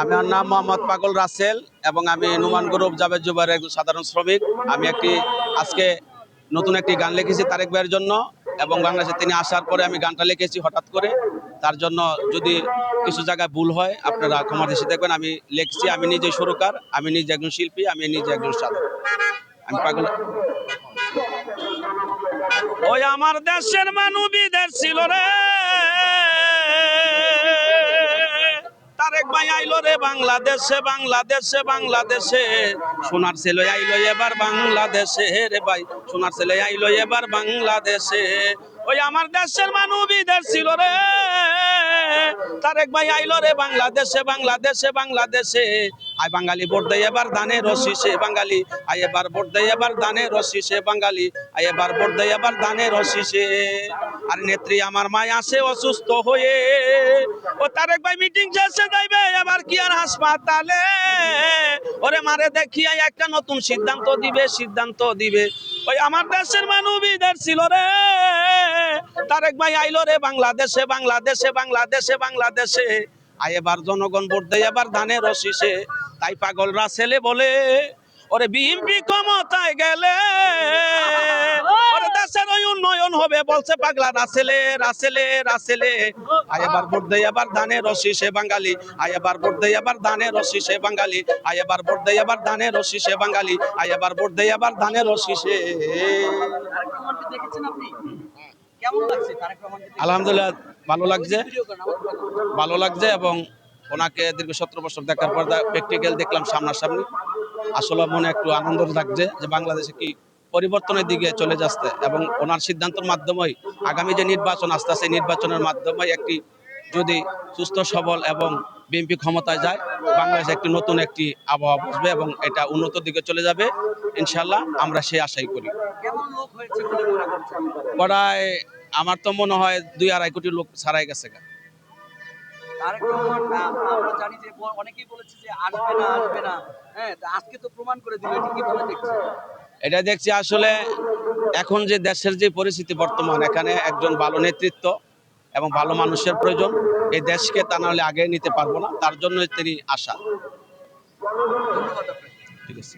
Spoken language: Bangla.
আমার নাম মোহাম্মদ পাগল রাসেল এবং আমি নুমান গ্রুপ জাবেদ জুবাইর একজন সাধারণ শ্রমিক। আমি একটি, আজকে নতুন একটি গান লিখেছি তারেক ভাইয়ের জন্য এবং বাংলাদেশে তিনি আসার পরে আমি গানটা লিখেছি হঠাৎ করে। তার জন্য যদি কিছু জায়গায় ভুল হয়, আপনারা ক্ষমা দৃষ্টি দেখবেন। আমি লিখছি, আমি নিজে সুরকার, আমি নিজে একজন শিল্পী, আমি নিজে একজন সাধক। আমি পাগল ওই আমার দেশের মানবীদের ছিল রে। তারেক আইলো রে বাংলাদেশে বাংলাদেশে বাংলাদেশে। সোনার ছেলে আইলো এবার বাংলাদেশে রে ভাই। সোনার ছেলে আইলো এবার বাংলাদেশে। ওই আমার দেশের মানবীদের ছিল রে। তারেক ভাই আইলো রে বাংলাদেশে বাংলাদেশে বাংলাদেশে। আই বাঙালি ভোট দেয় এবার দানে রশিসে, বাঙালি। আই এবার ভোট দেয় এবার দানে রশিসে, বাঙালি। আই এবার ভোট দেয় এবার দানে রশিসে। আর নেত্রী আমার মায় আসে অসুস্থ হয়ে। ও তারেক ভাই মিটিং শেষে যাইবে, এবার কি আর হাসপাতালে? ওরে মারে দেখিয়া একটা নতুন সিদ্ধান্ত দিবে সিদ্ধান্ত দিবে। ওই আমার দেশের মানবীদের ছিল রে। তারেক ভাই আইলো রে বাংলাদেশে বাংলাদেশে বাংলাদেশে বাংলাদেশে। আয় এবার জনগণ ভোট দেয়, এবার ধানের রশিসে তাই পাগলরা ছেলে বলে, ওরে বিএমপি ক্ষমতায় গেলে, ওরে দেশের ওই উন্নয়ন হবে, বলছে পাগলা রাসেলে রাসেলে রাসেলে। আয় এবার ভোট দেয়, এবার ধানের রশিসে বাঙালি। আয় এবার ভোট দেয়, এবার ধানের রশিসে বাঙালি। আয় এবার ভোট দেয়, এবার ধানের রশিসে বাঙালি। আয় এবার ভোট দেয় তারেক রহমানকে দেখেছেন আপনি? আলহামদুলিল্লাহ ভালো লাগছে। ভালো লাগছে এবং ওনাকে দীর্ঘ সতেরো বছর দেখার পর প্র্যাকটিক্যাল দেখলাম সামনাসামনি। আসলে মনে একটু আনন্দ লাগছে যে বাংলাদেশে কি পরিবর্তনের দিকে চলে যাচ্ছে এবং ওনার সিদ্ধান্তের মাধ্যমেই আগামী যে নির্বাচন আসতে আসে নির্বাচনের মাধ্যমে একটি যদি সুস্থ সবল এবং বিএনপি ক্ষমতায় যায় বাংলাদেশে একটি নতুন একটি আবহাওয়া বসবে এবং এটা উন্নত দিকে চলে যাবে ইনশাল্লাহ আমরা সেই আশাই করি। মনে প্রায় আমার তো মনে হয় দুই আড়াই কোটি লোক ছাড়াই গেছে হ্যাঁ আজকে তো প্রমাণ করে দিল এটি কীভাবে এটা দেখছি আসলে এখন যে দেশের যে পরিস্থিতি বর্তমান এখানে একজন ভালো নেতৃত্ব এবং ভালো মানুষের প্রয়োজন। এই দেশকে তা নাহলে আগে নিতে পারব না। তার জন্য তিনি আশা। ঠিক আছে।